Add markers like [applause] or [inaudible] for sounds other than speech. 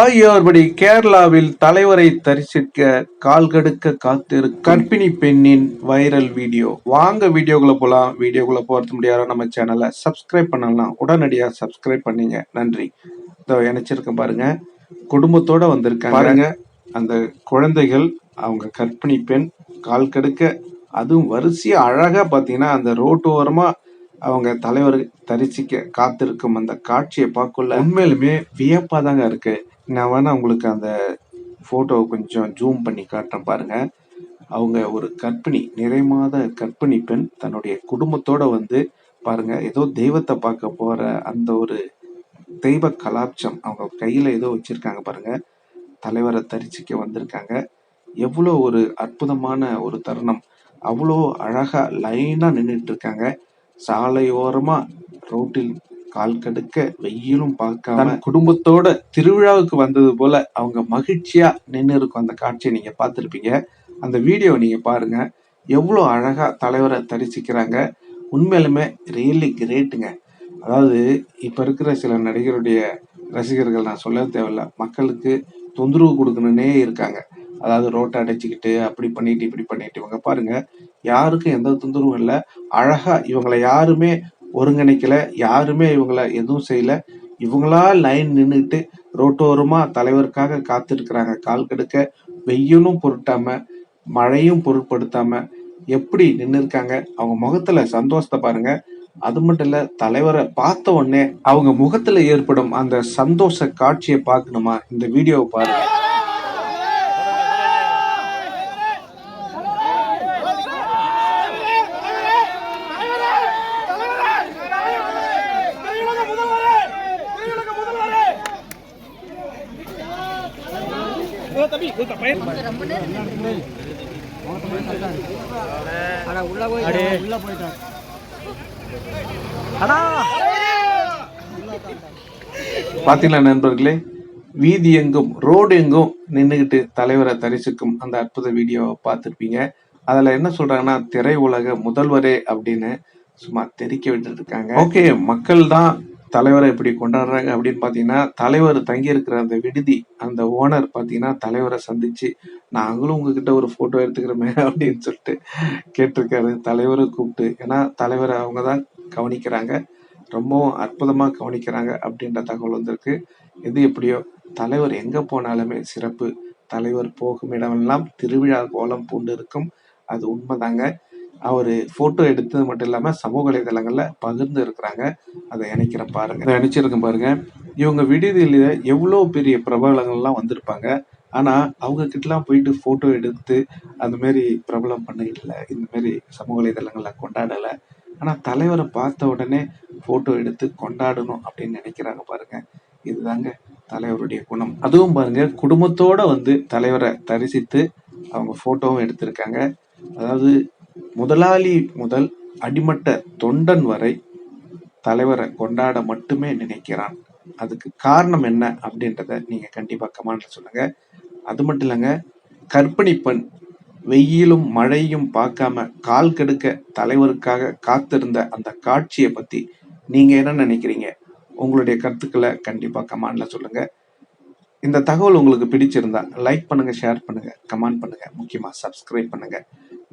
ஆகியோர்படி கேரளாவில் தலைவரை தரிசிக்க கால் கடுக்க காத்திரு கர்ப்பிணி பெண்ணின் வைரல் வீடியோ. வாங்க வீடியோக்குள்ள போலாம். வீடியோக்குள்ள போறது முடியாத? நம்ம சேனலை சப்ஸ்கிரைப் பண்ணலாம் உடனடியா சப்ஸ்கிரைப் பண்ணீங்க. நன்றி. இதோ இணைச்சிருக்கேன் பாருங்க. குடும்பத்தோட வந்திருக்காங்க. பாருங்க. அந்த குழந்தைகள் அவங்க கர்ப்பிணி பெண் கால் கடுக்க. அதுவும் வரிசையா அழகா பாத்தீங்கன்னா அந்த ரோட்டு ஓரமா அவங்க தலைவர் தரிசிக்க காத்திருக்கும் அந்த காட்சியை பார்க்கல உண்மையிலுமே வியப்பா தாங்க இருக்கு. நான் வேணால் உங்களுக்கு அந்த ஃபோட்டோவை கொஞ்சம் ஜூம் பண்ணி காட்டுறேன் பாருங்கள் அவங்க ஒரு கர்ப்பிணி நிறைமாத கற்பிணி கர்ப்பிணி பெண் தன்னுடைய குடும்பத்தோடு வந்து பாருங்கள் ஏதோ தெய்வத்தை பார்க்க போகிற அந்த ஒரு தெய்வ கலாப்சம் அவங்க கையில் ஏதோ வச்சுருக்காங்க பாருங்க. தலைவரை தரிசிக்க வந்திருக்காங்க. எவ்வளோ ஒரு அற்புதமான ஒரு தருணம். அவ்வளோ அழகாக லைனாக நின்றுட்டு இருக்காங்க. சாலையோரமாக ரோட்டில் கால் கடுக்க வெயிலும் பார்க்காம குடும்பத்தோட திருவிழாவுக்கு வந்தது போல அவங்க மகிழ்ச்சியா நின்று இருக்கும் அந்த காட்சியை நீங்க பார்த்துருப்பீங்க. அந்த வீடியோ நீங்க பாருங்க. எவ்வளோ அழகா தலைவரை தரிசிக்கிறாங்க. உண்மையிலுமே ரியலி கிரேட்டுங்க அதாவது இப்ப இருக்கிற சில நடிகருடைய ரசிகர்கள் நான் சொல்ல தேவையில்ல மக்களுக்கு தொந்தரவு கொடுக்கணுன்னே இருக்காங்க. அதாவது ரோட்டை அடைச்சிக்கிட்டு அப்படி பண்ணிட்டு இப்படி பண்ணிட்டு இவங்க பாருங்க யாருக்கும் எந்த தொந்தரவும் இல்லை. அழகா இவங்களை யாருமே ஒருங்கிணைக்கல யாருமே இவங்களை எதுவும் செய்யல. இவங்களா லைன் நின்றுட்டு ரோட்டோரமா தலைவருக்காக காத்திருக்கிறாங்க. கால் கெடுக்க வெயிலும் பொருட்டாம மழையும் பொருட்படுத்தாம எப்படி நின்று இருக்காங்க அவங்க முகத்துல சந்தோஷத்தை பாருங்க. அது மட்டும் இல்ல தலைவரை பார்த்த உடனே அவங்க முகத்துல ஏற்படும் அந்த சந்தோஷ காட்சியை பார்க்கணுமா? இந்த வீடியோவை பாருங்க. பாத்தீங்களா நண்பர்களே? வீதி எங்கும் ரோடு எங்கும் நின்றுக்கிட்டு தலைவரை தரிசிக்கும் அந்த அற்புத வீடியோவை பார்த்துருப்பீங்க. அதுல என்ன சொல்றாங்கன்னா திரை உலக முதல்வரே அப்படின்னு சும்மா தெரிக்க விட்டுருக்காங்க ஓகே மக்கள் தான் தலைவரை இப்படி கொண்டாடுறாங்க அப்படின்னு பார்த்தீங்கன்னா தலைவர் தங்கியிருக்கிற அந்த விடுதி அந்த ஓனர் பார்த்தீங்கன்னா தலைவரை சந்திச்சு நாங்களும் உங்ககிட்ட ஒரு ஃபோட்டோ எடுத்துக்கிறோமே [laughs] அப்படின்னு சொல்லிட்டு கேட்டிருக்காரு. தலைவரை கூப்பிட்டு ஏன்னா தலைவரை அவங்க தான் கவனிக்கிறாங்க. ரொம்பவும் அற்புதமாக கவனிக்கிறாங்க அப்படின்ற தகவல் வந்திருக்கு. எது எப்படியோ தலைவர் எங்கே போனாலுமே சிறப்பு. தலைவர் போகும் இடமெல்லாம் திருவிழா கோலம் பூண்டு இருக்கும் அது உண்மைதாங்க. அவர் ஃபோட்டோ எடுத்தது மட்டும் இல்லாமல் சமூக வலைதளங்களில் பகிர்ந்து இருக்கிறாங்க. அதை இணைக்கிற பாருங்க. இதை இணைச்சிருக்கேன் பாருங்க. இவங்க விடுதியில் எவ்வளோ பெரிய பிரபலங்கள்லாம் வந்திருப்பாங்க. ஆனால் அவங்க கிட்டலாம் போயிட்டு ஃபோட்டோ எடுத்து அந்த மாரி பிரபலம் பண்ணிக்கல இந்த மாதிரி சமூக வலைதளங்களில் கொண்டாடலை. ஆனால் தலைவரை பார்த்த உடனே ஃபோட்டோ எடுத்து கொண்டாடணும் அப்படின்னு நினைக்கிறாங்க பாருங்க. இதுதாங்க தலைவருடைய குணம். அதுவும் பாருங்க குடும்பத்தோட வந்து தலைவரை தரிசித்து அவங்க ஃபோட்டோவும் எடுத்திருக்காங்க. அதாவது முதலாளி முதல் அடிமட்ட தொண்டன் வரை தலைவரை கொண்டாட மட்டுமே நினைக்கிறான். அதுக்கு காரணம் என்ன அப்படின்றத நீங்க கண்டிப்பா கமெண்ட்ல சொல்லுங்க. அது மட்டும் இல்லைங்க கர்ப்பிணி பெண் வெயிலும் மழையும் பார்க்காம கால் கெடுக்க தலைவருக்காக காத்திருந்த அந்த காட்சியை பத்தி நீங்க என்ன நினைக்கிறீங்க? உங்களுடைய கருத்துக்களை கண்டிப்பா கமெண்ட்ல சொல்லுங்க. இந்த தகவல் உங்களுக்கு பிடிச்சிருந்தா லைக் பண்ணுங்க ஷேர் பண்ணுங்க கமெண்ட் பண்ணுங்க. முக்கியமா சப்ஸ்கிரைப் பண்ணுங்க.